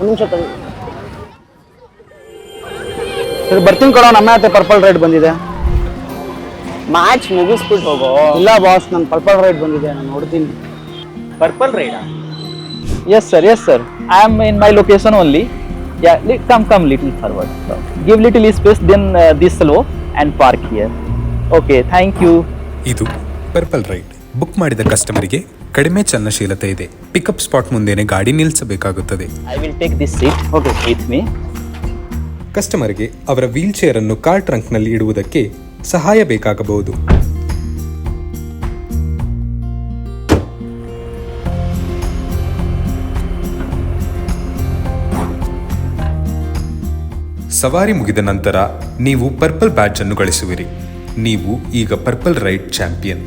ಒಂದು ಚಟ್ರೆಲ್ ಸರ್ ಬರ್ತೀನ್ ಕಡೋ ನಮ್ಮ ಅತೆ ಪರ್ಪಲ್ ರೈಡ್ ಬಂದಿದೆ. ಮ್ಯಾಚ್ ಮುಗಿಸ್ ಹೋಗೋ. ಇಲ್ಲ ಬಾಸ್ ನನ್ನ ಪರ್ಪಲ್ ರೈಡ್ ಬಂದಿದೆ ನಾನು ಓರ್ತೀನಿ Purple Ride yes sir yes sir I am in my location only ya little come come little forward give little space then this slow and park here okay thank you ಇದು purple ride book ಮಾಡಿದ ಕಸ್ಟಮರಿಗೆ ಕಡಿಮೆ ಚಲನಶೀಲತೆ ಇದೆ. Pickup spot ಮುಂದೆನೆ ಗಾಡಿ ನಿಲ್ಲಿಸಬೇಕಾಗುತ್ತದೆ. ಕಸ್ಟಮರ್ಗೆ ಅವರ ವೀಲ್ ಚೇರ್ ಅನ್ನು ಕಾರ್ ಟ್ರಂಕ್ನಲ್ಲಿ ಇಡುವುದಕ್ಕೆ ಸಹಾಯ ಬೇಕಾಗಬಹುದು. ಸವಾರಿ ಮುಗಿದ ನಂತರ ನೀವು ಪರ್ಪಲ್ ಬ್ಯಾಡ್ಜ್ ಅನ್ನು ಗಳಿಸುವಿರಿ. ನೀವು ಈಗ ಪರ್ಪಲ್ ರೈಡ್ ಚಾಂಪಿಯನ್.